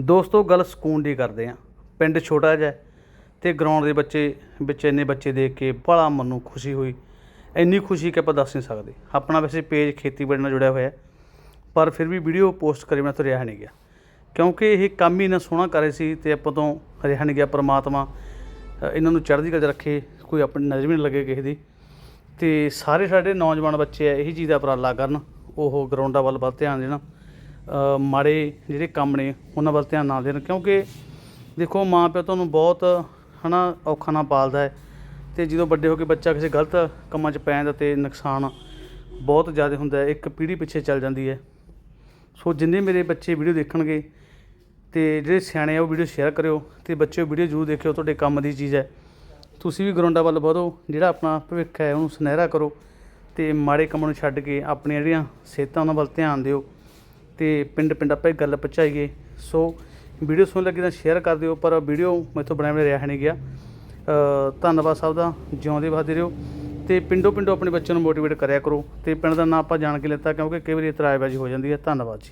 ਦੋਸਤੋ, ਗੱਲ ਸਕੂਨ ਦੀ ਕਰਦੇ ਆ ਪਿੰਡ ਛੋਟਾ ਜਿਹਾ ਹੈ ਤੇ ਗਰਾਊਂਡ ਦੇ ਬੱਚੇ, ਵਿੱਚ ਇੰਨੇ ਬੱਚੇ ਦੇਖ ਕੇ ਬੜਾ ਮਨ ਨੂੰ ਖੁਸ਼ੀ ਹੋਈ। ਇੰਨੀ ਖੁਸ਼ੀ ਕਿ ਆਪਾਂ ਦੱਸ ਨਹੀਂ ਸਕਦੇ। ਆਪਣਾ ਵੈਸੇ ਪੇਜ ਖੇਤੀਬਾੜੀ ਨਾਲ ਜੁੜਿਆ ਹੋਇਆ ਪਰ ਫਿਰ ਵੀ ਵੀਡੀਓ ਪੋਸਟ ਕਰੇ ਮੈਂ ਤੋਂ ਰਿਹਾ ਨਹੀਂ ਗਿਆ। ਕਿਉਂਕਿ ਇਹ ਕੰਮ ਹੀ ਨਾ ਸੋਹਣਾ ਕਰੇ ਸੀ ਤੇ ਆਪਾਂ ਤੋਂ ਰਿਹਾ ਨਹੀਂ ਗਿਆ ਪ੍ਰਮਾਤਮਾ ਇਹਨਾਂ ਨੂੰ ਚੜ੍ਹਦੀ ਕਲਾ ਰੱਖੇ, ਕੋਈ ਆਪਣੀ ਨਜ਼ਰ ਵੀ ਨਾ ਲੱਗੇ ਕਿਸੇ ਦੀ। ਤੇ ਸਾਰੇ ਸਾਡੇ ਨੌਜਵਾਨ ਬੱਚੇ ਆ, ਇਹੀ ਚੀਜ਼ ਦਾ ਉਪਰਾਲਾ ਕਰਨ ਉਹ ਗਰਾਊਂਡਾਂ ਵੱਲ ਵੱਧ ਧਿਆਨ ਦੇਣ। ਮਾੜੇ ਜਿਹੜੇ ਕੰਮ ਨੇ, ਉਹਨਾਂ ਵੱਲ ਧਿਆਨ ਨਾ ਦੇਣ। ਕਿਉਂਕਿ ਦੇਖੋ ਮਾਂ ਪਿਓ ਤੁਹਾਨੂੰ ਬਹੁਤ, ਹਨਾ, ਔਖਾ ਨਾਲ ਪਾਲਦਾ ਹੈ। ਤੇ ਜਦੋਂ ਵੱਡੇ ਹੋ ਕੇ ਬੱਚਾ ਕਿਸੇ ਗਲਤ ਕੰਮਾਂ 'ਚ ਪੈ ਜਾਂਦਾ ਤੇ ਨੁਕਸਾਨ ਬਹੁਤ ਜ਼ਿਆਦਾ ਹੁੰਦਾ ਹੈ, ਇੱਕ ਪੀੜ੍ਹੀ ਪਿੱਛੇ ਚੱਲ ਜਾਂਦੀ ਹੈ। ਸੋ ਜਿੰਨੇ ਮੇਰੇ ਬੱਚੇ ਵੀਡੀਓ ਦੇਖਣਗੇ ਤੇ ਜਿਹੜੇ ਸਿਆਣੇ ਆ, ਉਹ ਵੀਡੀਓ ਸ਼ੇਅਰ ਕਰਿਓ ਤੇ ਬੱਚਿਓ ਵੀਡੀਓ ਜ਼ਰੂਰ ਦੇਖਿਓ, ਤੁਹਾਡੇ ਕੰਮ ਦੀ ਚੀਜ਼ ਹੈ। ਤੁਸੀਂ ਵੀ ਗਰਾਊਂਡਾਂ ਵੱਲ ਵਧੋ, ਜਿਹੜਾ ਆਪਣਾ ਭਵਿੱਖ ਹੈ, ਉਹਨੂੰ ਸੁਨਹਿਰਾ ਕਰੋ ਤੇ ਮਾੜੇ ਕੰਮਾਂ ਨੂੰ ਛੱਡ ਕੇ ਆਪਣੀਆਂ ਜਿਹੜੀਆਂ ਸਿਹਤਾਂ, ਉਹਨਾਂ ਵੱਲ ਧਿਆਨ ਦਿਓ। ਤੇ ਪਿੰਡ ਪਿੰਡ ਆਪਾਂ ਇਹ ਗੱਲ ਪਹੁੰਚਾਈਏ। ਸੋ ਵੀਡੀਓ ਸੁਣ ਲੱਗੀ ਤਾਂ ਸ਼ੇਅਰ ਕਰ ਦਿਓ, ਪਰ ਵੀਡੀਓ ਮੈਥੋਂ ਬਣਾਇਆ ਬਣਾਇਆ ਰਿਹਾ ਨਹੀਂ ਗਿਆ। ਧੰਨਵਾਦ ਸਭ ਦਾ, ਜਿਉਂਦੇ ਵਸਦੇ ਰਹੋ ਤੇ ਪਿੰਡੋਂ ਪਿੰਡੋਂ ਆਪਣੇ ਬੱਚਿਆਂ ਨੂੰ ਮੋਟੀਵੇਟ ਕਰਿਆ ਕਰੋ ਤੇ ਪਿੰਡ ਦਾ ਨਾਂ ਆਪਾਂ ਜਾਣ ਕੇ ਲਿੱਤਾ ਕਿਉਂਕਿ ਕਈ ਵਾਰੀ ਇਤਰਾਜ਼ਬਾਜ਼ੀ ਹੋ ਜਾਂਦੀ ਹੈ। ਧੰਨਵਾਦ ਜੀ।